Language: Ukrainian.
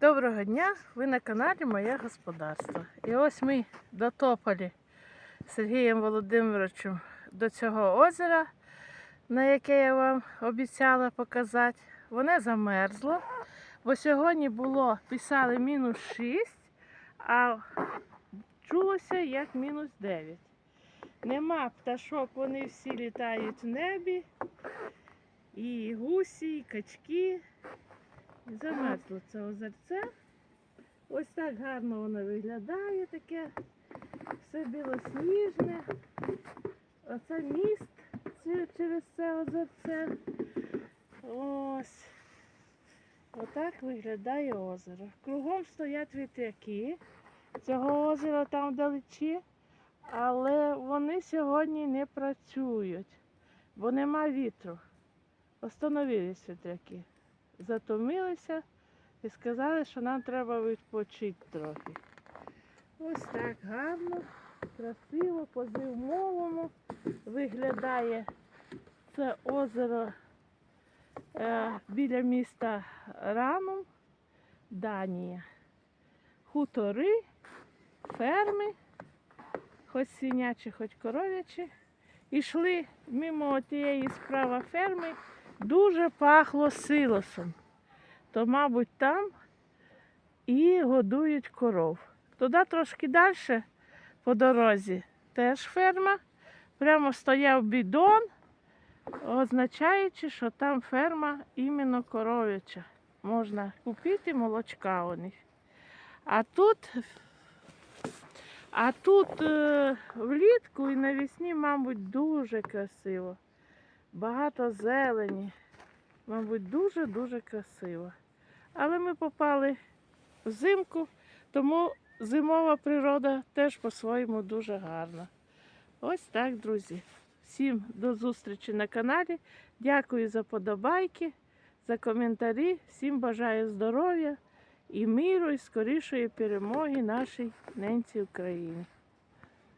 Доброго дня! Ви на каналі Моє Господарство. І ось ми дотопали з Сергієм Володимировичем до цього озера, на яке я вам обіцяла показати. Воно замерзло, бо сьогодні було, писали мінус 6, а чулося як мінус 9. Нема пташок, вони всі літають в небі. І гусі, і качки. Замерзло це озерце. Ось так гарно воно виглядає, таке все білосніжне. Оце міст через це озерце. Ось. Отак виглядає озеро. Кругом стоять вітряки цього озера там вдалечі, але вони сьогодні не працюють, бо нема вітру. Остановились вітряки затомилися і сказали, що нам треба відпочити трохи. Ось так гарно, красиво, по-зимовому виглядає це озеро е, біля міста Ранум, Данія. Хутори, ферми, хоч свинячі, хоч коров'ячі. Ішли мимо тієї справа ферми, дуже пахло силосом. То, мабуть, там і годують коров. Туди трошки далі по дорозі теж ферма. Прямо стояв бідон, означаючи, що там ферма іменно коров'яча. Можна купити молочка у них. А тут, а тут е, влітку і навесні, мабуть, дуже красиво. Багато зелені. Мабуть, дуже-дуже красиво. Але ми попали взимку, тому зимова природа теж по-своєму дуже гарна. Ось так, друзі. Всім до зустрічі на каналі. Дякую за подобайки, за коментарі. Всім бажаю здоров'я і миру, і скорішої перемоги нашій ненці Україні.